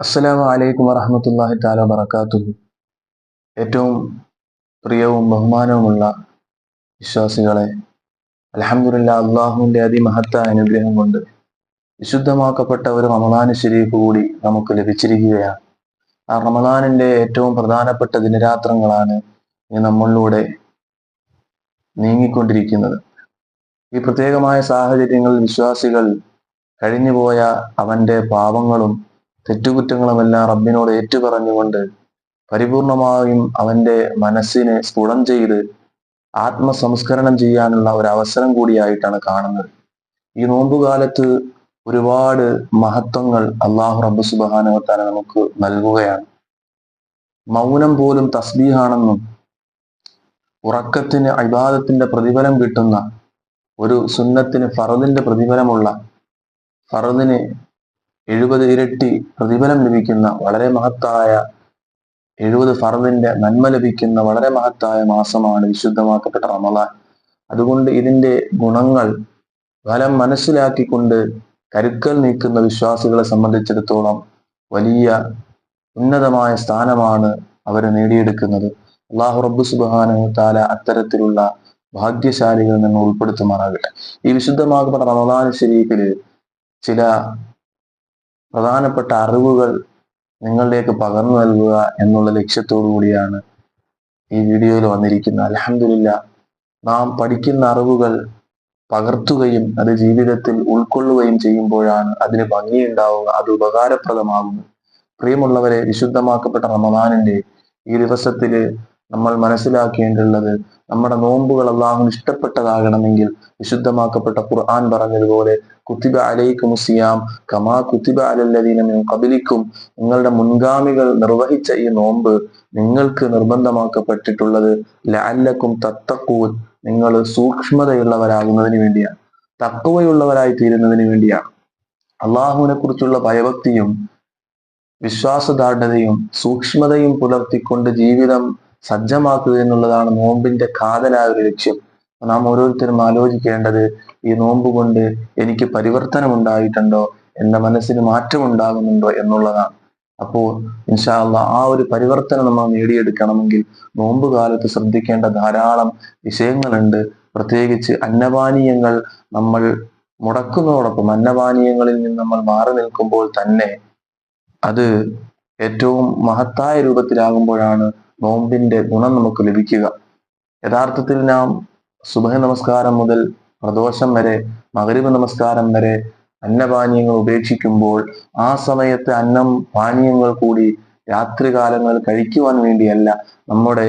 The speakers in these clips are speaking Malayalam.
അസ്സലാമു അലൈക്കും വറഹമത്തല്ലാഹി താല വബറകാതുഹു. ഏറ്റവും പ്രിയവും ബഹുമാനവുമുള്ള വിശ്വാസികളെ അലഹമുല്ല അള്ളാഹുവിന്റെ അതിമഹത്തായ അനുഗ്രഹം കൊണ്ട് വിശുദ്ധമാക്കപ്പെട്ട ഒരു റമദാന ശരീഫ് കൂടി നമുക്ക് ലഭിച്ചിരിക്കുകയാണ്. ആ റമദാനിന്റെ ഏറ്റവും പ്രധാനപ്പെട്ട ദിനരാത്രങ്ങളാണ് ഈ നമ്മളിലൂടെ നീങ്ങിക്കൊണ്ടിരിക്കുന്നത്. ഈ പ്രത്യേകമായ സാഹചര്യങ്ങളിൽ വിശ്വാസികൾ കഴിഞ്ഞുപോയ അവന്റെ പാപങ്ങളും തെറ്റുകുറ്റങ്ങളുമെല്ലാം റബ്ബിനോട് ഏറ്റുപറഞ്ഞുകൊണ്ട് പരിപൂർണമായും അവന്റെ മനസ്സിനെ സ്ഫുടം ചെയ്ത് ആത്മസംസ്കരണം ചെയ്യാനുള്ള ഒരു അവസരം കൂടിയായിട്ടാണ് കാണുന്നത്. ഈ നോമ്പുകാലത്ത് ഒരുപാട് മഹത്വങ്ങൾ അള്ളാഹു റബ്ബ് സുബാനുവത്താല നമുക്ക് നൽകുകയാണ്. മൗനം പോലും തസ്ബീഹാണെന്നും ഉറക്കത്തിന് അഭിവാദത്തിന്റെ പ്രതിഫലം കിട്ടുന്ന ഒരു സുന്നത്തിന് ഫറദിന്റെ പ്രതിഫലമുള്ള ഫറദിന് എഴുപത് ഇരട്ടി പ്രതിഫലം ലഭിക്കുന്ന വളരെ മഹത്തായ എഴുപത് ഫർദിന്റെ നന്മ ലഭിക്കുന്ന വളരെ മഹത്തായ മാസമാണ് വിശുദ്ധമാക്കപ്പെട്ട റമദാൻ. അതുകൊണ്ട് ഇതിന്റെ ഗുണങ്ങൾ ഫലം മനസ്സിലാക്കിക്കൊണ്ട് കരുക്കൽ നീക്കുന്ന വിശ്വാസികളെ സംബന്ധിച്ചിടത്തോളം വലിയ ഉന്നതമായ സ്ഥാനമാണ് അവർ നേടിയെടുക്കുന്നത്. അള്ളാഹു റബ്ബു സുബാനു താല അത്തരത്തിലുള്ള ഭാഗ്യശാലികൾ നിന്ന് ഉൾപ്പെടുത്തുമാറാകട്ടെ. ഈ വിശുദ്ധമാക്കപ്പെട്ട റമദാൻ ശരീഫിൽ ചില പ്രധാനപ്പെട്ട അറിവുകൾ നിങ്ങളിലേക്ക് പകർന്നു നൽകുക എന്നുള്ള ലക്ഷ്യത്തോടു കൂടിയാണ് ഈ വീഡിയോയിൽ വന്നിരിക്കുന്നത്. അലഹമില്ല നാം പഠിക്കുന്ന അറിവുകൾ പകർത്തുകയും അത് ജീവിതത്തിൽ ഉൾക്കൊള്ളുകയും ചെയ്യുമ്പോഴാണ് അതിന് ഭംഗിയുണ്ടാവുക അത് ഉപകാരപ്രദമാകുന്നത്. പ്രിയമുള്ളവരെ വിശുദ്ധമാക്കപ്പെട്ട റമദാനിന്റെ ഈ ദിവസത്തിൽ നമ്മൾ മനസ്സിലാക്കേണ്ടുള്ളത് നമ്മുടെ നോമ്പുകൾ അള്ളാഹുവിന് ഇഷ്ടപ്പെട്ടതാകണമെങ്കിൽ വിശുദ്ധമാക്കപ്പെട്ട ഖുർആൻ പറഞ്ഞതുപോലെ കുത്തിബ അലൈക്കും സിയാം കമാ കുത്തിബ അലല്ലദീനും കബിലിക്കും നിങ്ങളുടെ മുൻഗാമികൾ നിർവഹിച്ച ഈ നോമ്പ് നിങ്ങൾക്ക് നിർബന്ധമാക്കപ്പെട്ടിട്ടുള്ളത് ലാലക്കും തത്തക്കൂൻ നിങ്ങൾ സൂക്ഷ്മതയുള്ളവരാകുന്നതിന് വേണ്ടിയാണ്. തക്കവയുള്ളവരായി തീരുന്നതിന് വേണ്ടിയാണ്. അള്ളാഹുവിനെ കുറിച്ചുള്ള ഭയഭക്തിയും വിശ്വാസദാർഢതയും സൂക്ഷ്മതയും പുലർത്തിക്കൊണ്ട് ജീവിതം സജ്ജമാക്കുക എന്നുള്ളതാണ് നോമ്പിന്റെ കാതലായ ഒരു ലക്ഷ്യം. നാം ഓരോരുത്തരും ആലോചിക്കേണ്ടത് ഈ നോമ്പ് കൊണ്ട് എനിക്ക് പരിവർത്തനം ഉണ്ടായിട്ടുണ്ടോ എന്റെ മനസ്സിന് മാറ്റം ഉണ്ടാകുന്നുണ്ടോ എന്നുള്ളതാണ്. അപ്പോൾ ഇൻഷാല്ല ആ ഒരു പരിവർത്തനം നമ്മൾ നേടിയെടുക്കണമെങ്കിൽ നോമ്പ് കാലത്ത് ശ്രദ്ധിക്കേണ്ട ധാരാളം വിഷയങ്ങളുണ്ട്. പ്രത്യേകിച്ച് അന്നപാനീയങ്ങൾ നമ്മൾ മുടക്കുന്നതോടൊപ്പം അന്നപാനീയങ്ങളിൽ നിന്ന് നമ്മൾ മാറി നിൽക്കുമ്പോൾ തന്നെ അത് ഏറ്റവും മഹത്തായ രൂപത്തിലാകുമ്പോഴാണ് നോമ്പിന്റെ ഗുണം നമുക്ക് ലഭിക്കുക. യഥാർത്ഥത്തിൽ നാം സുബഹ നമസ്കാരം മുതൽ പ്രദോഷം വരെ മകരീബ് നമസ്കാരം വരെ അന്നപാനീയങ്ങൾ ഉപേക്ഷിക്കുമ്പോൾ ആ സമയത്ത് അന്നം പാനീയങ്ങൾ കൂടി രാത്രികാലങ്ങളിൽ കഴിക്കുവാൻ വേണ്ടിയല്ല നമ്മുടെ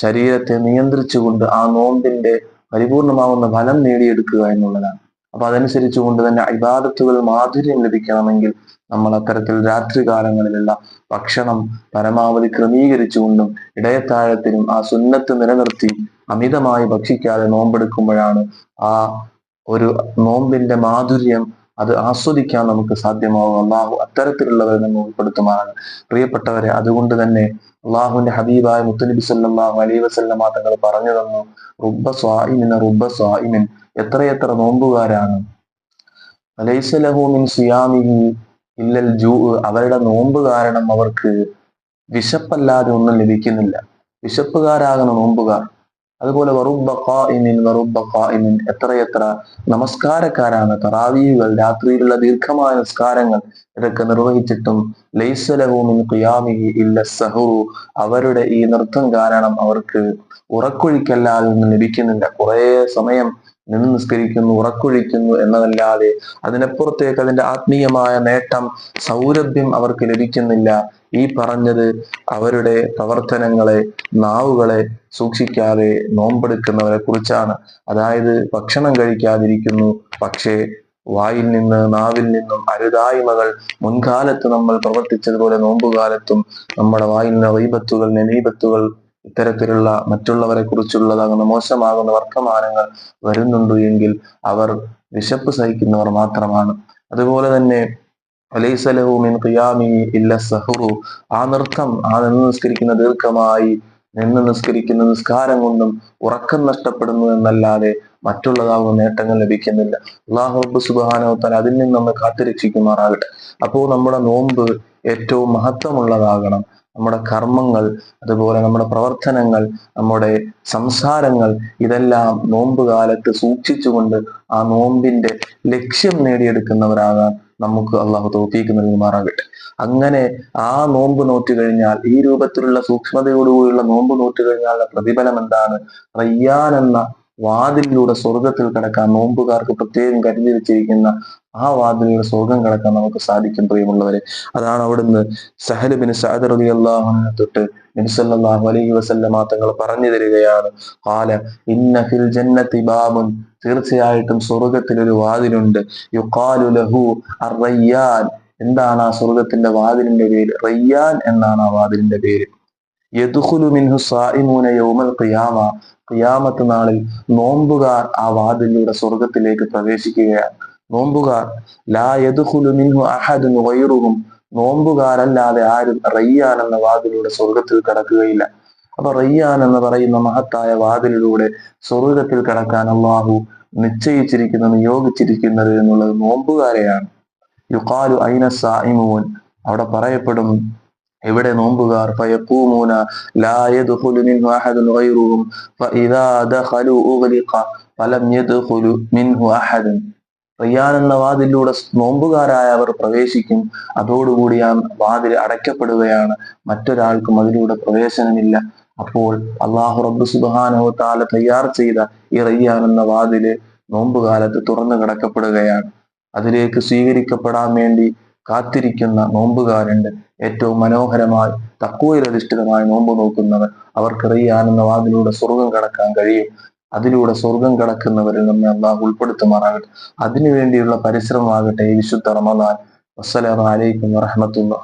ശരീരത്തെ നിയന്ത്രിച്ചുകൊണ്ട് ആ നോമ്പിന്റെ പരിപൂർണമാവുന്ന ഫലം നേടിയെടുക്കുക എന്നുള്ളതാണ്. അപ്പൊ അതനുസരിച്ചുകൊണ്ട് തന്നെ ഇബാദത്തുകൾ മാധുര്യം ലഭിക്കണമെങ്കിൽ നമ്മൾ അത്തരത്തിൽ രാത്രികാലങ്ങളിലുള്ള ഭക്ഷണം പരമാവധി ക്രമീകരിച്ചുകൊണ്ടും ഇടയത്താഴത്തിനും ആ സുന്നത്ത് നിലനിർത്തി അമിതമായി ഭക്ഷിക്കാതെ നോമ്പെടുക്കുമ്പോഴാണ് ആ ഒരു നോമ്പിന്റെ മാധുര്യം അത് ആസ്വദിക്കാൻ നമുക്ക് സാധ്യമാവും അള്ളാഹു അത്തരത്തിലുള്ളവരെ നമ്മൾ ഉൾപ്പെടുത്തുമാറാണ്. പ്രിയപ്പെട്ടവരെ അതുകൊണ്ട് തന്നെ അള്ളാഹുവിന്റെ ഹബീബായ മുത്തനബി സല്ലാഹു അലൈ വസല്ലമ തങ്ങൾ പറഞ്ഞു തന്നു റുബ സ്വാഇമിൻ റുബ സ്വാഇമിൻ. എത്രയെത്ര നോമ്പുകാരാണ്. അലൈസലഹുമിൻ സിയാമിഹി ഇല്ലൽ ജൂ അവരുടെ നോമ്പ് കാരണം അവർക്ക് വിശപ്പല്ലാതെ ഒന്നും ലഭിക്കുന്നില്ല. വിശപ്പുകാരാകുന്ന നോമ്പുകാർ. അതുപോലെ വറുബ ഖായിമിൻ വറുബ ഖായിമിൻ എത്രയെത്ര നമസ്കാരക്കാരാണ്. തറാവീകൾ രാത്രിയിലുള്ള ദീർഘമായ നമസ്കാരങ്ങൾ ഇതൊക്കെ നിർവഹിച്ചിട്ടും ലൈസലഹൂമിൻ ഖിയാമിഹി ഇല്ല സഹുറു. അവരുടെ ഈ നൃത്തം കാരണം അവർക്ക് ഉറക്കൊഴിക്കല്ലാതെ ഒന്നും ലഭിക്കുന്നില്ല. കുറേ സമയം നിന്ന് നിസ്കരിക്കുന്നു ഉറക്കൊഴിക്കുന്നു എന്നതല്ലാതെ അതിനപ്പുറത്തേക്ക് അതിന്റെ ആത്മീയമായ നേട്ടം സൗരഭ്യം അവർക്ക് ലഭിക്കുന്നില്ല. ഈ പറഞ്ഞത് അവരുടെ പ്രവർത്തനങ്ങളെ നാവുകളെ സൂക്ഷിക്കാതെ നോമ്പെടുക്കുന്നവരെ കുറിച്ചാണ്. അതായത് ഭക്ഷണം കഴിക്കാതിരിക്കുന്നു പക്ഷേ വായിൽ നിന്ന് നാവിൽ നിന്നും അരുതായ്മകൾ മുൻകാലത്ത് നമ്മൾ പ്രവർത്തിച്ചതുപോലെ നോമ്പുകാലത്തും നമ്മുടെ വായിൽ നിന്ന് റീബത്തുകൾ നെനീബത്തുകൾ ഇത്തരത്തിലുള്ള മറ്റുള്ളവരെ കുറിച്ചുള്ളതാകുന്ന മോശമാകുന്ന വർത്തമാനങ്ങൾ വരുന്നുണ്ട് എങ്കിൽ അവർ വിശപ്പ് സഹിക്കുന്നവർ മാത്രമാണ്. അതുപോലെ തന്നെ അലൈസലഹുമിൻ ഖിയാമി ഇല്ല സഹുറു ആ നൃത്തം ആ നിന്ന് നിസ്കരിക്കുന്ന ദീർഘമായി നിന്ന് നിസ്കരിക്കുന്ന നിസ്കാരം കൊണ്ടും ഉറക്കം നഷ്ടപ്പെടുന്നു എന്നല്ലാതെ മറ്റുള്ളതാകുന്ന നേട്ടങ്ങൾ ലഭിക്കുന്നില്ല. അള്ളാഹുബ് റബ്ബ് സുബാനോ താൻ അതിൽ നിന്ന് നമ്മൾ കാത്തുരക്ഷിക്കുമാറാകട്ടെ. അപ്പോൾ നമ്മുടെ നോമ്പ് ഏറ്റവും മഹത്വമുള്ളതാകണം. നമ്മുടെ കർമ്മങ്ങൾ അതുപോലെ നമ്മുടെ പ്രവർത്തനങ്ങൾ നമ്മുടെ സംസാരങ്ങൾ ഇതെല്ലാം നോമ്പ് കാലത്ത് സൂക്ഷിച്ചുകൊണ്ട് ആ നോമ്പിന്റെ ലക്ഷ്യം നേടിയെടുക്കുന്നവരാകാൻ നമുക്ക് അള്ളാഹു തോഫീക്ക് നൽകുമാറാകട്ടെ. അങ്ങനെ ആ നോമ്പ് നോറ്റ് കഴിഞ്ഞാൽ ഈ രൂപത്തിലുള്ള സൂക്ഷ്മതയോടുകൂടിയുള്ള നോമ്പ് നോറ്റ് കഴിഞ്ഞാലുള്ള പ്രതിഫലം എന്താണ്? റയ്യാൻ എന്ന വാതിലിലൂടെ സ്വർഗത്തിൽ കിടക്കാൻ നോമ്പുകാർക്ക് പ്രത്യേകം കരുതി വെച്ചിരിക്കുന്ന ആ വാതിലുകൾ സ്വർഗം കിടക്കാൻ നമുക്ക് സാധിക്കും പ്രിയമുള്ളവരെ. അതാണ് അവിടുന്ന് സഹലുബിന് സഅദ് റബി അള്ളാഹുനെ തൊട്ട് നബിസല്ലാഹു അലൈഹി വസല്ലമ തങ്ങൾ പറഞ്ഞു തരികയാണ്. കാല ഇന്ന ഫിൽ ജന്നത്തി ബാബുൻ തീർച്ചയായിട്ടും സ്വർഗത്തിൽ ഒരു വാതിലുണ്ട്. യുഖാലു ലഹു അറയ്യാൻ എന്താണ് ആ സ്വർഗത്തിന്റെ വാതിലിന്റെ പേര്? റയ്യാൻ എന്നാണ് ആ വാതിലിന്റെ പേര്. യദുഖുലു മിൻഹു യൗമൽ ഖിയാമ. ഖിയാമത്ത് നാളിൽ നോമ്പുകാർ ആ വാതിലൂടെ സ്വർഗത്തിലേക്ക് പ്രവേശിക്കുകയാണ്. നോമ്പുകാർ. ലാ മിൻഹു നോമ്പുകാരല്ലാതെ ആരും റയ്യാൻ എന്ന വാതിലൂടെ സ്വർഗത്തിൽ കടക്കുകയില്ല. അപ്പൊ റയ്യാൻ എന്ന് പറയുന്ന മഹത്തായ വാതിലിലൂടെ സ്വർഗത്തിൽ കടക്കാൻ അള്ളാഹു നിശ്ചയിച്ചിരിക്കുന്നത് നിയോഗിച്ചിരിക്കുന്നത് എന്നുള്ളത് നോമ്പുകാരെയാണ്. യുക്കാലു ഐന സായിമോൻ അവിടെ പറയപ്പെടും എവിടെ നോമ്പുകാർ? ഫയഖൂമൂന ലാ യദ്ഖുലു മിൻഹു ഗൈറുഹും. ഉഗ്ലിഖ ഫലം യദ്ഖുലു മിൻഹു റയ്യാൻ എന്ന വാതിലൂടെ നോമ്പുകാരായ അവർ പ്രവേശിക്കും. അതോടുകൂടി ആ വാതിൽ അടയ്ക്കപ്പെടുകയാണ്. മറ്റൊരാൾക്കും അതിലൂടെ പ്രവേശനമില്ല. അപ്പോൾ അള്ളാഹു റബ്ബ് സുബാനോ താല തയ്യാർ ചെയ്ത ഈ റയ്യാൻ എന്ന വാതിൽ നോമ്പുകാലത്ത് തുറന്നു കിടക്കപ്പെടുകയാണ്. അതിലേക്ക് സ്വീകരിക്കപ്പെടാൻ വേണ്ടി കാത്തിരിക്കുന്ന നോമ്പുകാരുണ്ട്. ഏറ്റവും മനോഹരമായി തക്കുവയിലധിഷ്ഠിതമായി നോമ്പ് നോക്കുന്നവർ. അവർക്ക് എന്ന വാതിലൂടെ സ്വർഗം കടക്കാൻ കഴിയും. അതിലൂടെ സ്വർഗം കടക്കുന്നവരിൽ നമ്മെ അള്ളാഹ് ഉൾപ്പെടുത്തുമാറാകട്ടെ. അതിനുവേണ്ടിയുള്ള പരിശ്രമമാകട്ടെ വിശുദ്ധ റമദാൻ. വസ്സലാം അലൈക്കും വറഹമത്തുള്ള